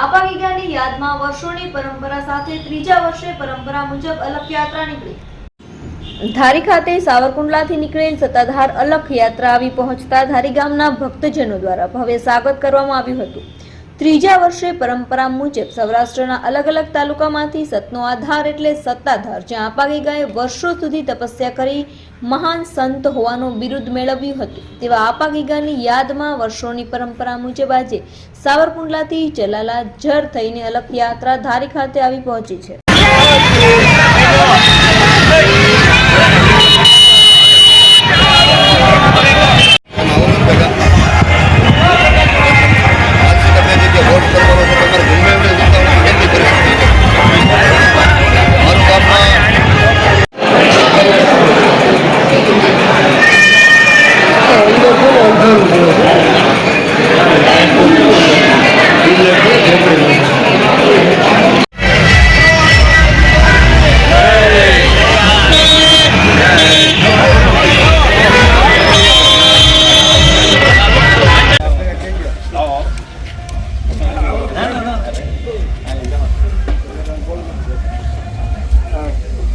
આપા ગીગાની યાદમાં વર્ષોની પરંપરા સાથે ત્રીજા વર્ષે પરંપરા મુજબ અલખ યાત્રા નીકળી. ધારી ખાતે સાવરકુંડલાથી નીકળેલ સત્તાધાર અલખ યાત્રા આવી પહોંચતા ધારી ગામના ભક્તજનો દ્વારા ભવ્ય સ્વાગત કરવામાં આવ્યું હતું. ત્રીજા વર્ષે પરંપરા મુજબ સૌરાષ્ટ્રના અલગ અલગ તાલુકામાંથી સતનો આધાર એટલે સત્તાધાર, જ્યાં આપાગીગાએ વર્ષો સુધી તપસ્યા કરી મહાન સંત હોવાનું બિરુદ મેળવ્યું હતું. તેવા આપાગીગાની યાદમાં વર્ષોની પરંપરા મુજબ આજે સાવરકુંડલાથી જલાલા જર થઈને અલગ યાત્રા ધારી ખાતે આવી પહોંચી છે.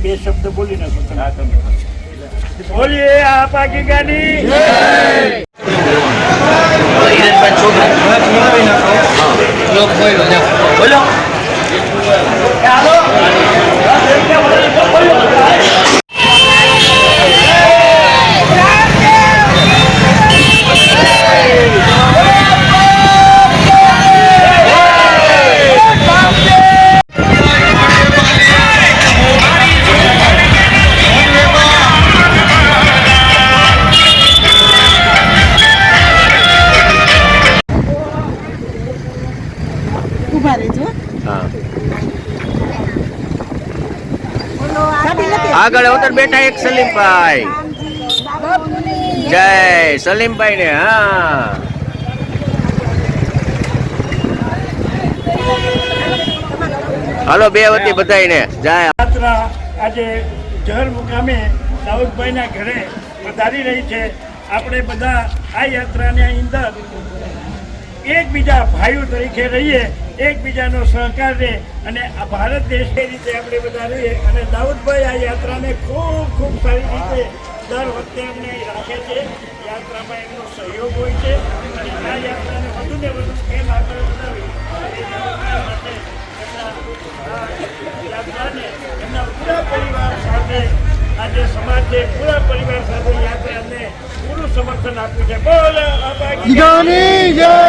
બે શબ્દ બોલી નાખો તમે બોલીએ આ પાકી ગાડી આગળ અવતર બેઠા એક સલીમભાઈ. જય સલીમભાઈ ને હા. હાલો, બે વતી બધાઈને જય. યાત્રા આજે જહર મુકામે દાઉદભાઈના ઘરે વધારી રહી છે. આપણે બધા આ યાત્રાની અંદર એકબીજા ભાઈઓ તરીકે રહીએ, એકબીજાનો સહકાર રહે અને આ ભારત દેશ એ રીતે આપણે બધા રહીએ. અને દાઉદભાઈ આ યાત્રાને ખૂબ ખૂબ સારી રીતે દર વખતે અમને રાખે છે. યાત્રામાં એમનો સહયોગ હોય છે. અને આ યાત્રાને વધુ ને વધુ કેમ આગળ વધારવી માટે એમના યાત્રાને એમના પૂરા પરિવાર સાથે, આજે સમાજે પૂરા પરિવાર સાથે યાત્રાને પૂરું સમર્થન આપ્યું છે. બોલ જય!